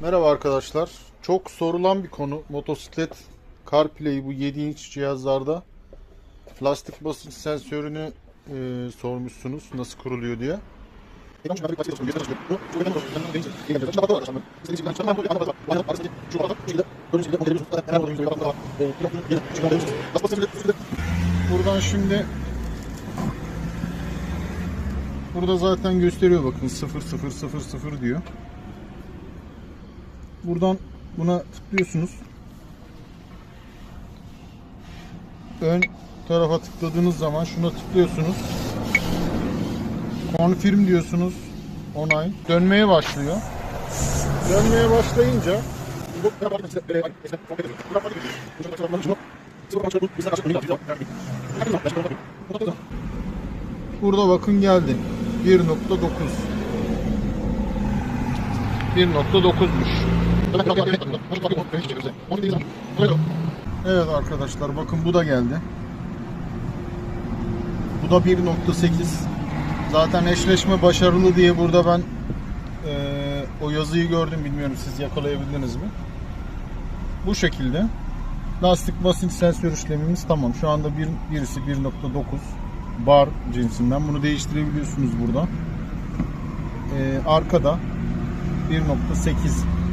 Merhaba arkadaşlar. Çok sorulan bir konu motosiklet CarPlay bu 7 inç cihazlarda lastik basınç sensörünü e, sormuşsunuz nasıl kuruluyor diye. Buradan şimdi Burada zaten gösteriyor bakın 0000 diyor. Buradan buna tıklıyorsunuz. Ön tarafa tıkladığınız zaman şuna tıklıyorsunuz. Confirm diyorsunuz. Onay. Dönmeye başlıyor. Dönmeye başlayınca Burada bakın geldi. 1.9 1.9'muş. Evet arkadaşlar bakın bu da geldi. Bu da 1.8. Zaten eşleşme başarılı diye burada ben eee, o yazıyı gördüm. Bilmiyorum siz yakalayabildiniz mi? Bu şekilde. Lastik basınç sensör işlemimiz tamam. Şu anda bir, birisi 1.9 bar cinsinden. Bunu değiştirebiliyorsunuz burada. Ee, arkada 1.8